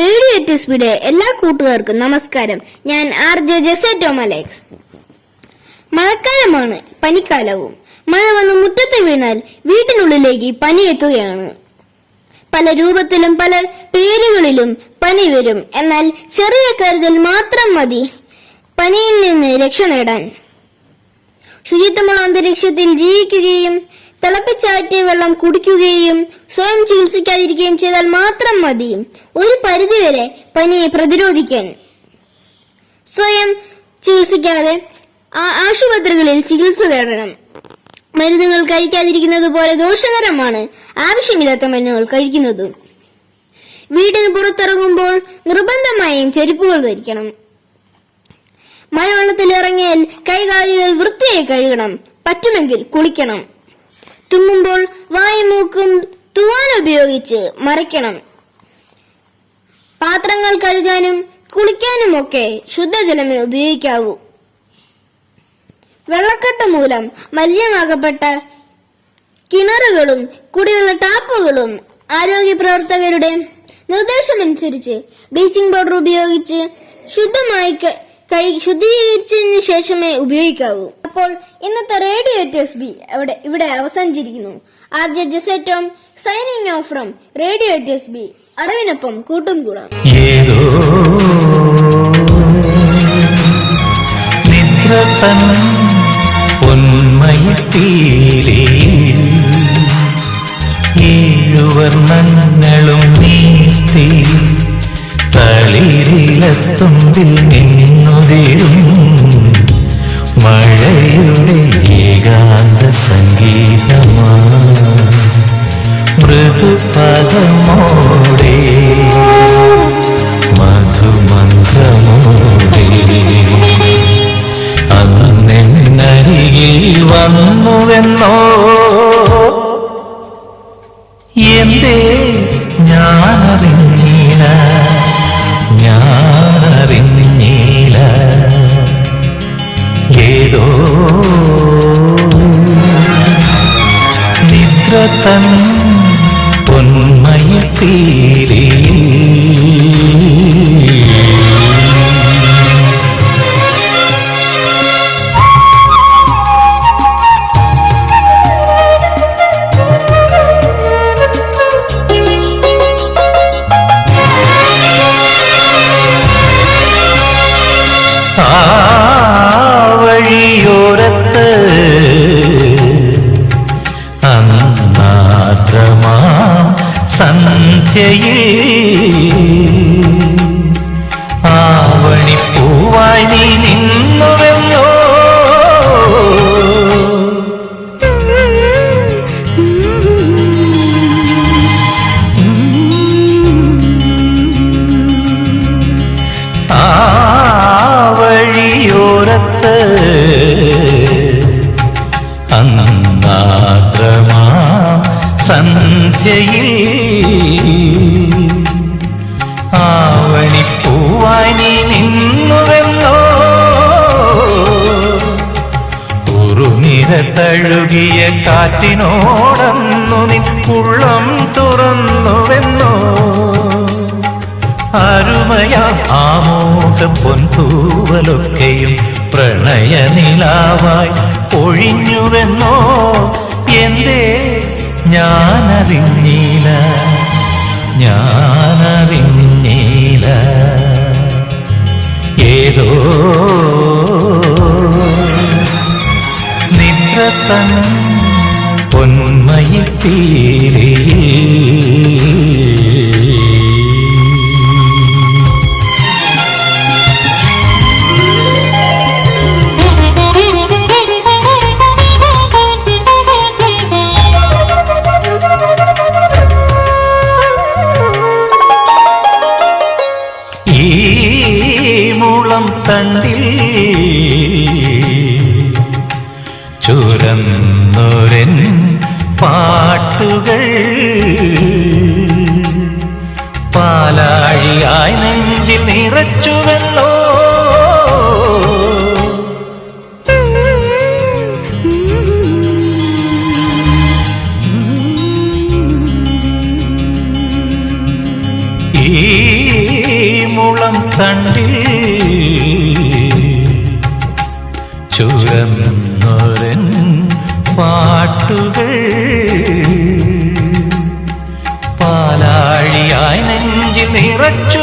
Radio ടിസ്ബിയുടെ എല്ലാ കൂട്ടുകാർക്കും നമസ്കാരം. ഞാൻ ആർ ജെ ജെസെ ടോമലക്സ് മഴക്കാലമാണ് പനിക്കാലവും. മഴ വന്ന് മുറ്റത്ത് വീണാൽ വീട്ടിനുള്ളിലേക്ക് പനി എത്തുകയാണ്. പല രൂപത്തിലും പല പേരുകളിലും പനി വരും. എന്നാൽ ചെറിയ കരുതൽ മാത്രം മതി പനിയിൽ നിന്ന് രക്ഷ നേടാൻ. ശുചിത്വമുള്ള അന്തരീക്ഷത്തിൽ ജീവിക്കുകയും തിളപ്പിച്ചാറ്റിയ വെള്ളം കുടിക്കുകയും സ്വയം ചികിത്സിക്കാതിരിക്കുകയും ചെയ്താൽ മാത്രം മതി. ഒരു പരിധിവരെ പനിയെ പ്രതിരോധിക്കാൻ. സ്വയം ചികിത്സിക്കാതെ ആശുപത്രികളിൽ ചികിത്സ തേടണം. മരുന്നുകൾ കഴിക്കാതിരിക്കുന്നത് പോലെ ദോഷകരമാണ്. ആവശ്യമില്ലാത്ത മരുന്നുകൾ കഴിക്കുന്നത്. വീടിന് പുറത്തിറങ്ങുമ്പോൾ നിർബന്ധമായും ചെരുപ്പുകൾ ധരിക്കണം. മഴവെള്ളത്തിൽ ഇറങ്ങിയാൽ കൈകാലുകൾ വൃത്തിയായി കഴുകണം. പറ്റുമെങ്കിൽ കുളിക്കണം. തുമ്മുമ്പോൾ വായും മൂക്കും തുവാൻ ഉപയോഗിച്ച് മറിക്കണം. പാത്രങ്ങൾ കഴുകാനും കുളിക്കാനും ഒക്കെ ശുദ്ധജലമേ ഉപയോഗിക്കാവൂ. വെള്ളക്കെട്ട് മൂലം മലിനമാകപ്പെട്ട കിണറുകളും കുടിവെള്ള ടാപ്പുകളും ആരോഗ്യ പ്രവർത്തകരുടെ നിർദ്ദേശമനുസരിച്ച് ബ്ലീച്ചിംഗ് പൗഡർ ഉപയോഗിച്ച് ശുദ്ധമായി ശുദ്ധീകരിച്ചതിന് ശേഷമേ ഉപയോഗിക്കാവൂ. അപ്പോൾ ഇന്നത്തെ റേഡിയോ ടെസ് ബി അവിടെ ഇവിടെ അവസാനിച്ചിരിക്കുന്നു. ആർ ജെ ജെസെറ്റോം സൈനിങ് ഓഫ് ഫ്രം റേഡിയോ ടെസ് ബി. അറിവിനൊപ്പം കൂട്ടും കൂടാം. പൊന്മയത്തീരേ ഏഴുവർണങ്ങളും നീർത്തി തളിരിലത്തുമ്പിൽ നിന്നുതിരും എന്തേ ഞാനറിഞ്ഞീല ഞാനറിഞ്ഞീല. ഏതോ നിദ്ര തൻ പൊന്മയത്തീരേ ആ സന്ധ്യയിൽ ആവണിപ്പൂവായി നീ നിന്നുവെന്നോ? അന്നാദ്രമാ സന്ധ്യയിൽ ആവണിപ്പൂവായി നീ നിന്നുവെന്നോ? ഉറുനിര തഴുകിയ കാറ്റിനോടന്നു നിൻ തുറന്നുവെന്നോ? അരുമയ ആമോഹ പൊൻതൂവലൊക്കെയും പ്രണയനിലാവായി ഒഴിഞ്ഞുവെന്നോ? ഞാനറിഞ്ഞീല ഞാനറിഞ്ഞീല. ഏതോ നിദ്രത്തൻ പൊന്മയിത്തീരേ തണ്ടിൽ ചുരന്നൊരൻ പാട്ടുകൾ പാലാഴിയായി നെഞ്ചിൽ നിറച്ചുവെന്നോ? ഈ മുളം തണ്ടിൽ ചുരന്നൊരൻ പാട്ടുകൾ പാലാഴിയായി നെഞ്ചിൽ നിറച്ചുവെന്നോ